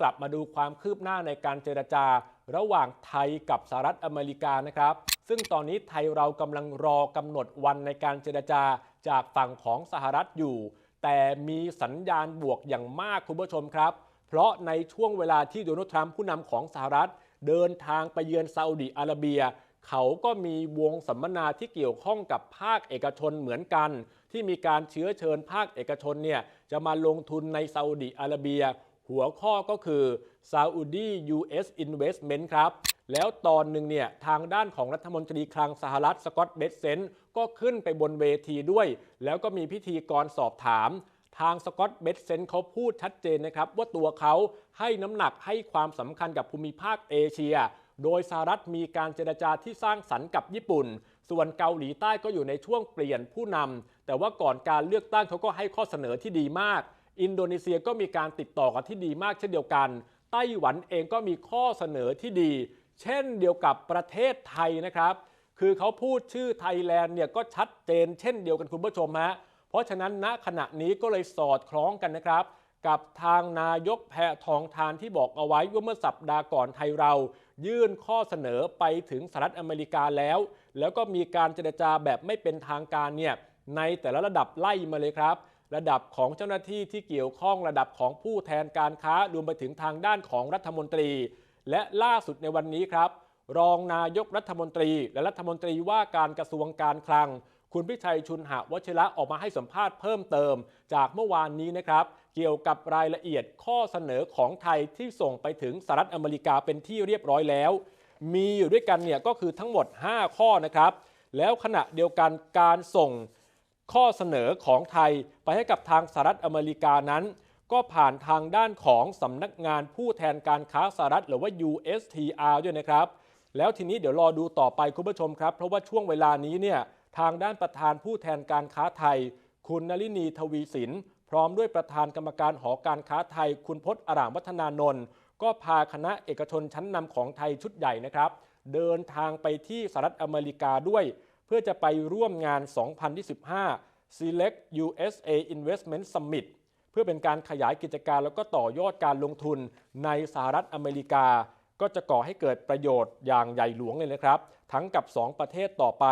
กลับมาดูความคืบหน้าในการเจรจา ระหว่างไทยกับสหรัฐอเมริกานะครับ ซึ่งตอนนี้ไทยเรากำลังรอกำหนดวันในการเจรจาจากฝั่งของสหรัฐอยู่ แต่มีสัญญาณบวกอย่างมากคุณผู้ชมครับ เพราะในช่วงเวลาที่โดนัลด์ทรัมป์ผู้นำของสหรัฐ เดินทางไปเยือนซาอุดิอาระเบีย เขาก็มีวงสัมมนาที่เกี่ยวข้องกับภาคเอกชนเหมือนกัน ที่มีการเชื้อเชิญภาคเอกชนเนี่ยจะมาลงทุนในซาอุดิอาระเบีย หัวข้อก็คือ Saudi US Investment ครับ แล้วตอนหนึ่งเนี่ยทางด้านของรัฐมนตรีคลังสหรัฐสกอตต์เบสเซนก็ขึ้นไปบนเวทีด้วย แล้วก็มีพิธีกรสอบถาม ทางสกอตต์เบสเซนเขาพูดชัดเจนนะครับว่าตัวเขาให้น้ำหนักให้ความสำคัญกับภูมิภาคเอเชีย โดยสหรัฐมีการเจรจาที่สร้างสรรค์กับญี่ปุ่น ส่วนเกาหลีใต้ก็อยู่ในช่วงเปลี่ยนผู้นำแต่ว่าก่อนการเลือกตั้งเขาก็ให้ข้อเสนอที่ดีมาก อินโดนีเซียก็มีการติดต่อกันที่ดีมากเช่นเดียวกัน ไต้หวันเองก็มีข้อเสนอที่ดี เช่นเดียวกับประเทศไทยนะครับ คือเขาพูดชื่อไทยแลนด์เนี่ยก็ชัดเจนเช่นเดียวกันคุณผู้ชมฮะเพราะฉะนั้นณขณะนี้ก็เลยสอดคล้องกันนะครับ กับทางนายกแพทองทานที่บอกเอาไว้ว่าเมื่อสัปดาห์ก่อนไทยเรา ยื่นข้อเสนอไปถึงสหรัฐอเมริกาแล้ว แล้วก็มีการเจรจาแบบไม่เป็นทางการเนี่ยในแต่ละระดับไล่มาเลยครับ ระดับของเจ้าหน้าที่ที่เกี่ยวข้องระดับของผู้แทนการค้ารวมไปถึงทางด้านของรัฐมนตรี และล่าสุดในวันนี้ครับ รองนายกรัฐมนตรี และรัฐมนตรีว่าการกระทรวงการคลัง คุณพิชัยชุนหะวชิระออกมาให้สัมภาษณ์เพิ่มเติม จากเมื่อวานนี้นะครับ เกี่ยวกับรายละเอียดข้อเสนอของไทยที่ส่งไปถึงสหรัฐอเมริกาเป็นที่เรียบร้อยแล้ว มีอยู่ด้วยกันเนี่ยก็คือทั้งหมด 5 ข้อนะครับ แล้วขณะเดียวกันการส่ง ข้อเสนอของไทยไปให้กับทางสหรัฐอเมริกานั้น ก็ผ่านทางด้านของสำนักงานผู้แทนการค้าสหรัฐหรือว่า USTR ด้วยนะครับ แล้วทีนี้เดี๋ยวรอดูต่อไปคุณผู้ชมครับ เพราะว่าช่วงเวลานี้เนี่ยทางด้านประธานผู้แทนการค้าไทย คุณนลินีทวีสิน พร้อมด้วยประธานกรรมการหอการค้าไทย คุณพจน์อารามวัฒนานนท์ก็พาคณะเอกชนชั้นนำของไทยชุดใหญ่นะครับ เดินทางไปที่สหรัฐอเมริกาด้วย เพื่อจะไปร่วมงาน 2015 Select USA Investment Summit เพื่อเป็นการขยายกิจการแล้วก็ต่อยอดการลงทุนในสหรัฐอเมริกา ก็จะก่อให้เกิดประโยชน์อย่างใหญ่หลวงเลยนะครับ ทั้งกับ 2 ประเทศต่อไป